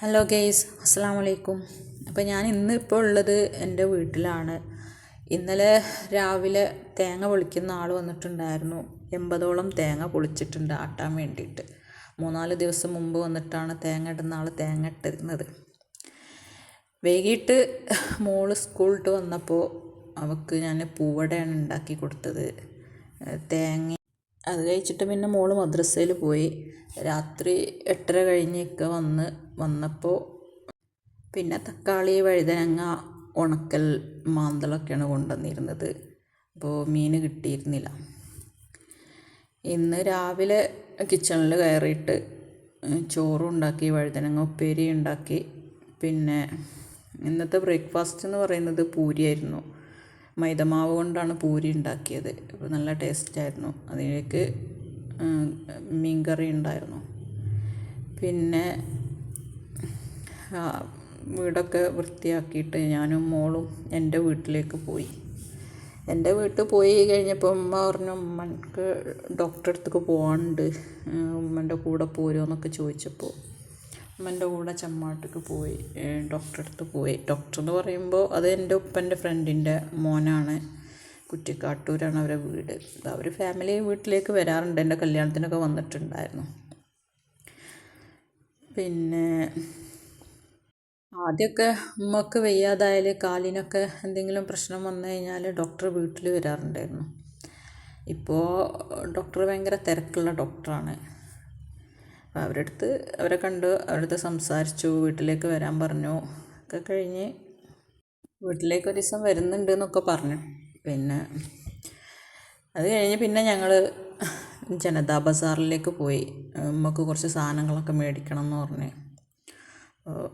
Hello guys അസ്സാം വലൈക്കും അപ്പോൾ ഞാൻ ഇന്ന് ഇപ്പോൾ ഉള്ളത് എന്റെ വീട്ടിലാണ്. ഇന്നലെ രാവിലെ തേങ്ങ പൊളിക്കുന്ന ആൾ വന്നിട്ടുണ്ടായിരുന്നു. എൺപതോളം തേങ്ങ പൊളിച്ചിട്ടുണ്ട് ആട്ടാൻ വേണ്ടിയിട്ട്. മൂന്നാൽ ദിവസം മുമ്പ് വന്നിട്ടാണ് തേങ്ങ ഇടുന്ന ആൾ തേങ്ങ ഇട്ടിരുന്നത്. വൈകിട്ട് മോൾ സ്കൂളിട്ട് വന്നപ്പോൾ അവൾക്ക് ഞാൻ പൂവടയാണ് ഉണ്ടാക്കി കൊടുത്തത്. തേങ്ങ അത് കഴിച്ചിട്ട് പിന്നെ മോൾ മദ്രസയിൽ പോയി. രാത്രി എട്ടര കഴിഞ്ഞൊക്കെ വന്ന് വന്നപ്പോൾ പിന്നെ തക്കാളി വഴുതനങ്ങ ഉണക്കൽ മാന്തളൊക്കെയാണ് കൊണ്ടുവന്നിരുന്നത്. അപ്പോൾ മീൻ കിട്ടിയിരുന്നില്ല. ഇന്ന് രാവിലെ കിച്ചണിൽ കയറിയിട്ട് ചോറുണ്ടാക്കി വഴുതനങ്ങ ഉപ്പേരി ഉണ്ടാക്കി. പിന്നെ ഇന്നത്തെ ബ്രേക്ക്ഫാസ്റ്റ് എന്ന് പറയുന്നത് പൂരിയായിരുന്നു. മൈദമാവ് കൊണ്ടാണ് പൂരി ഉണ്ടാക്കിയത്. അപ്പോൾ നല്ല ടേസ്റ്റായിരുന്നു. അതിലേക്ക് മീൻ കറി ഉണ്ടായിരുന്നു. പിന്നെ വീടൊക്കെ വൃത്തിയാക്കിയിട്ട് ഞാനും മോളും എന്റെ വീട്ടിലേക്ക് പോയി. എന്റെ വീട്ടിൽ പോയി കഴിഞ്ഞപ്പോൾ ഉമ്മ പറഞ്ഞു ഉമ്മക്ക് ഡോക്ടറെ അടുത്തേക്ക് പോകാനുണ്ട് ഉമ്മന്റെ കൂടെ പോരുമോ? എന്നൊക്കെ ചോദിച്ചപ്പോൾ ഉമ്മന്റെ കൂടെ ചെമ്മാട്ടേക്ക് പോയി ഡോക്ടറെ അടുത്ത് പോയി. ഡോക്ടർ എന്ന് പറയുമ്പോൾ അത് എന്റെ ഉപ്പന്റെ ഫ്രണ്ടിന്റെ മോനാണ്. കുറ്റിക്കാട്ടൂരാണ് അവരെ വീട്. അവർ ഫാമിലി വീട്ടിലേക്ക് വരാറുണ്ട്. എന്റെ കല്യാണത്തിനൊക്കെ വന്നിട്ടുണ്ടായിരുന്നു. പിന്നെ ആദ്യമൊക്കെ ഉമ്മക്ക് വയ്യാതായാൽ കാലിനൊക്കെ എന്തെങ്കിലും പ്രശ്നം വന്നു കഴിഞ്ഞാൽ ഡോക്ടർ വീട്ടിൽ വരാറുണ്ടായിരുന്നു. ഇപ്പോൾ ഡോക്ടർ ഭയങ്കര തിരക്കുള്ള ഡോക്ടറാണ് അപ്പോൾ അവരുടെ അടുത്ത് അവരെ കണ്ടു അവരുടെ അടുത്ത് സംസാരിച്ചു വീട്ടിലേക്ക് വരാൻ പറഞ്ഞു. ഒക്കെ കഴിഞ്ഞ് വീട്ടിലേക്ക് ഒരു ദിവസം വരുന്നുണ്ട് എന്നൊക്കെ പറഞ്ഞു. പിന്നെ അത് കഴിഞ്ഞ് പിന്നെ ഞങ്ങൾ ജനതാ ബസാറിലേക്ക് പോയി. ഉമ്മക്ക് കുറച്ച് സാധനങ്ങളൊക്കെ മേടിക്കണം എന്ന് പറഞ്ഞ്.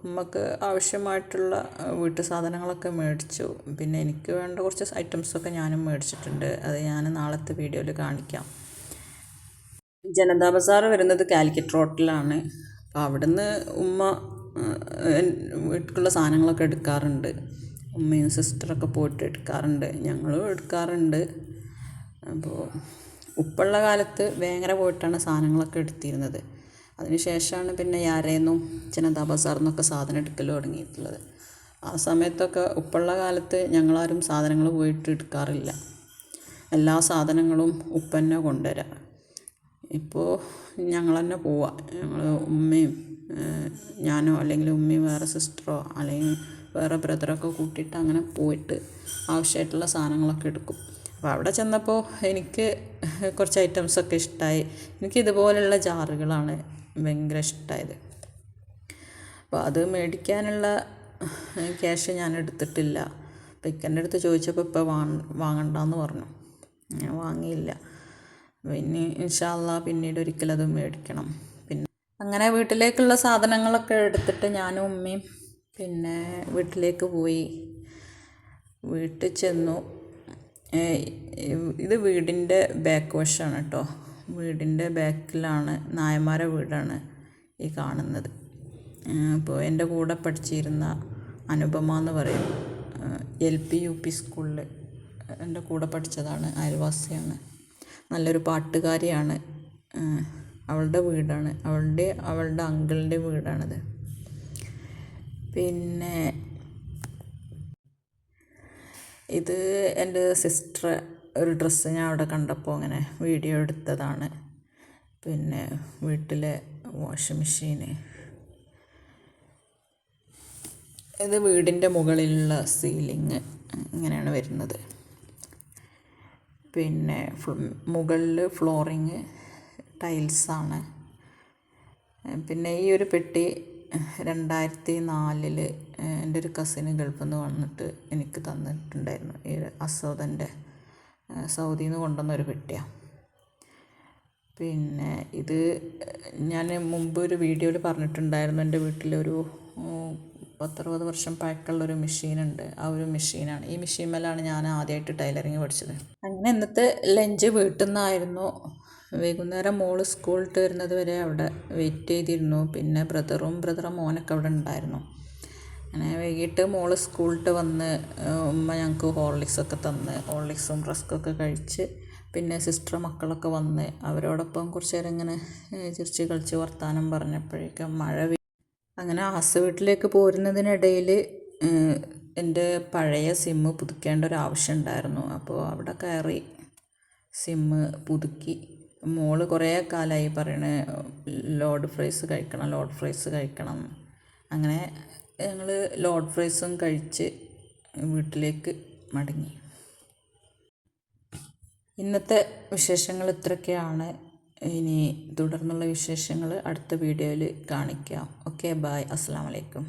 ഉമ്മക്ക് ആവശ്യമായിട്ടുള്ള വീട്ടു സാധനങ്ങളൊക്കെ മേടിച്ചു. പിന്നെ എനിക്ക് വേണ്ട കുറച്ച് ഐറ്റംസൊക്കെ ഞാനും മേടിച്ചിട്ടുണ്ട്. അത് ഞാൻ നാളത്തെ വീഡിയോയിൽ കാണിക്കാം. ജനതാ ബസാർ വരുന്നത് കാലിക്കറ്റ് റോട്ടിലാണ്. അപ്പോൾ അവിടുന്ന് ഉമ്മ വീട്ടിലുള്ള സാധനങ്ങളൊക്കെ എടുക്കാറുണ്ട്. ഉമ്മയും സിസ്റ്ററൊക്കെ പോയിട്ട് എടുക്കാറുണ്ട്. ഞങ്ങളും എടുക്കാറുണ്ട്. അപ്പോൾ ഉപ്പുള്ള കാലത്ത് വേങ്ങര പോയിട്ടാണ് സാധനങ്ങളൊക്കെ എടുത്തിരുന്നത്. അതിന് ശേഷമാണ് പിന്നെ യാരേന്നും ജനതാ ബസാറിൽ നിന്നൊക്കെ സാധനം എടുക്കൽ തുടങ്ങിയിട്ടുള്ളത്. ആ സമയത്തൊക്കെ ഉപ്പുള്ള കാലത്ത് ഞങ്ങളാരും സാധനങ്ങൾ പോയിട്ട് എടുക്കാറില്ല. എല്ലാ സാധനങ്ങളും ഉപ്പന്നെ കൊണ്ടുവരാം. ഇപ്പോൾ ഞങ്ങൾ തന്നെ പോവാം ഞങ്ങൾ ഉമ്മയും ഞാനോ അല്ലെങ്കിൽ ഉമ്മയും വേറെ സിസ്റ്ററോ അല്ലെങ്കിൽ വേറെ ബ്രദറൊക്കെ കൂട്ടിയിട്ട് അങ്ങനെ പോയിട്ട് ആവശ്യമായിട്ടുള്ള സാധനങ്ങളൊക്കെ എടുക്കും. അപ്പോൾ അവിടെ ചെന്നപ്പോൾ എനിക്ക് കുറച്ച് ഐറ്റംസൊക്കെ ഇഷ്ടമായി എനിക്ക് ഇതുപോലെയുള്ള ജാറുകളാണ് ഭയങ്കര ഇഷ്ടമായത് അപ്പോൾ അത് മേടിക്കാനുള്ള ക്യാഷ് ഞാൻ എടുത്തിട്ടില്ല. അപ്പോൾ ഇക്കന്റെ അടുത്ത് ചോദിച്ചപ്പോൾ ഇപ്പോൾ വാങ്ങ വാങ്ങണ്ടെന്ന് പറഞ്ഞു. ഞാൻ വാങ്ങിയില്ല. പിന്നെ ഇൻഷാല്ല പിന്നീട് ഒരിക്കലും അത് മേടിക്കണം. പിന്നെ അങ്ങനെ വീട്ടിലേക്കുള്ള സാധനങ്ങളൊക്കെ എടുത്തിട്ട് ഞാനും ഉമ്മയും പിന്നെ വീട്ടിലേക്ക് പോയി. വീട്ടിൽ ചെന്നു. ഇത് വീടിന്റെ ബാക്ക് വശമാണ് കേട്ടോ വീടിന്റെ ബാക്കിലാണ് നായന്മാരെ വീടാണ് ഈ കാണുന്നത്. അപ്പോൾ എന്റെ കൂടെ പഠിച്ചിരുന്ന അനുപമ എന്ന് പറയും. എൽ പി യു പി സ്കൂളിൽ എന്റെ കൂടെ പഠിച്ചതാണ് അയൽവാസിയാണ്. നല്ലൊരു പാട്ടുകാരിയാണ്. അവളുടെ വീടാണ്. അവളുടെ അവളുടെ അങ്കിളിന്റെ വീടാണത്. പിന്നെ ഇത് എന്റെ സിസ്റ്റർ ഒരു ഡ്രസ്സ് ഞാൻ അവിടെ കണ്ടപ്പോൾ അങ്ങനെ വീഡിയോ എടുത്തതാണ്. പിന്നെ വീട്ടിലെ വാഷിംഗ് മെഷീന്. ഇത് വീടിന്റെ മുകളിലുള്ള സീലിങ് ഇങ്ങനെയാണ് വരുന്നത്. പിന്നെ മുകളിൽ ഫ്ലോറിങ് ടൈൽസാണ്. പിന്നെ ഈ ഒരു പെട്ടി രണ്ടായിരത്തി നാലിൽ എന്റെ ഒരു കസിന് ഗൾഫിൽ നിന്ന് വന്നിട്ട് എനിക്ക് തന്നിട്ടുണ്ടായിരുന്നു. ഈ അസോദന്റെ സൗദിയിൽ നിന്ന് കൊണ്ടുവന്ന ഒരു പെട്ടിയാണ് പിന്നെ ഇത് ഞാൻ മുമ്പ് ഒരു വീഡിയോയിൽ പറഞ്ഞിട്ടുണ്ടായിരുന്നു എന്റെ വീട്ടിലൊരു പത്തറുപത് വർഷം പഴക്കമുള്ള ഒരു മെഷീനുണ്ട്. ആ ഒരു മെഷീനാണ്. ഈ മെഷീൻമേലാണ് ഞാൻ ആദ്യമായിട്ട് ടൈലറിങ് പഠിച്ചത്. അങ്ങനെ ഇന്നത്തെ ലഞ്ച് വീട്ടിൽ നിന്നായിരുന്നു. വൈകുന്നേരം മോൾ സ്കൂളിട്ട് വരുന്നത് വരെ അവിടെ വെയിറ്റ് ചെയ്തിരുന്നു. പിന്നെ ബ്രദറും ബ്രദറും മോനൊക്കെ അവിടെ ഉണ്ടായിരുന്നു. അങ്ങനെ വൈകിട്ട് മോൾ സ്കൂളിട്ട് വന്ന് ഉമ്മ ഞങ്ങൾക്ക് ഹോർലിക്സൊക്കെ തന്ന് ഹോർലിക്സും റസ്ക്കൊക്കെ കഴിച്ച് പിന്നെ സിസ്റ്റർ മക്കളൊക്കെ വന്ന് അവരോടൊപ്പം കുറച്ച് നേരം ഇങ്ങനെ ചിരിച്ച് കളിച്ച് വർത്താനം പറഞ്ഞപ്പോഴേക്കും മഴ അങ്ങനെ ആസ് വീട്ടിലേക്ക് പോരുന്നതിനിടയിൽ എന്റെ പഴയ സിമ്മ് പുതുക്കേണ്ട ഒരു ആവശ്യം ഉണ്ടായിരുന്നു. അപ്പോൾ അവിടെ കയറി സിമ്മ് പുതുക്കി. മോൾ കുറേ കാലമായി പറയണ ലോഡ് ഫ്രൈസ് കഴിക്കണം ലോഡ് ഫ്രൈസ് കഴിക്കണം. അങ്ങനെ ഞങ്ങൾ ലോഡ് ഫ്രൈസും കഴിച്ച് വീട്ടിലേക്ക് മടങ്ങി. ഇന്നത്തെ വിശേഷങ്ങൾ ഇത്രയൊക്കെയാണ്. ഇനി തുടർന്നുള്ള വിശേഷങ്ങൾ അടുത്ത വീഡിയോയിൽ കാണിക്കാം. ഓക്കെ ബായ് അസ്സാം വലൈക്കും